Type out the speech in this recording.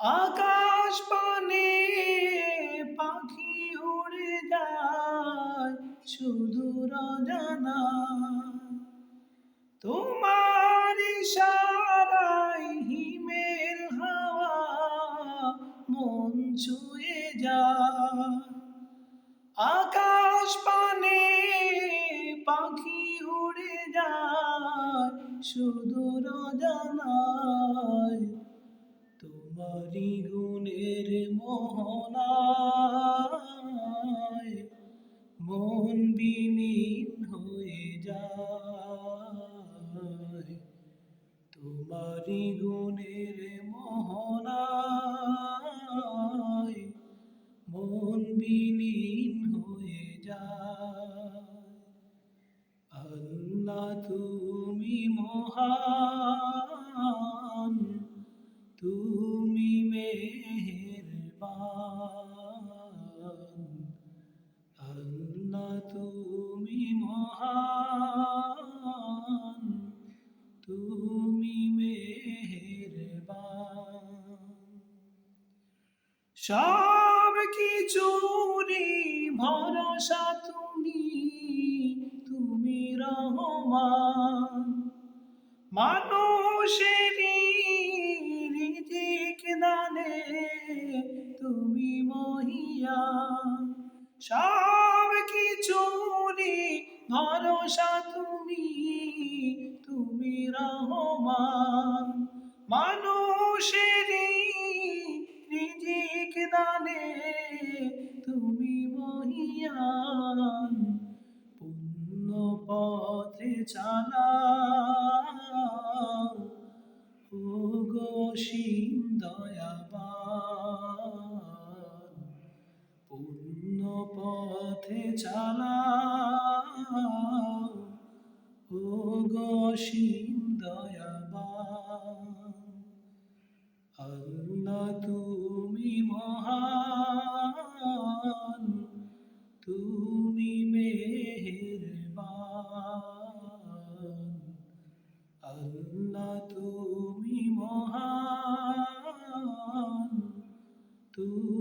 আকাশ পানে পাখি উড়ে যায় সুদূর জানা তোমার ইশারায় হিমেল হাওয়া মন ছুঁয়ে যায়। আকাশ পানে পাখি উড়ে যায় সুদূর জানায় তোমারি গুণের মোহনায় মন বিলীন হয়ে যায়। তোমারি গুণের মোহনায় মন বিলীন হয়ে যায়। আল্লাহ তুমি মহান, তুমি মেহেরবান আল্লাহ তুমি মহান তুমি সব কিছুরই ভরসা তুমি তুমি রহমান। মানুষেরই মহিয়ান সব কিছুরই ভরসা তুমি তুমি রহমান। মানুষেরই রিজিক দানে তুমি মহিয়ান। পুণ্য পথে চালাও। ও গসীম দয়াবান। অসীম দয়াবান। আল্লাহ তুমি মহান তুমি মেহেরবান। আল্লাহ তুমি মহান তুমি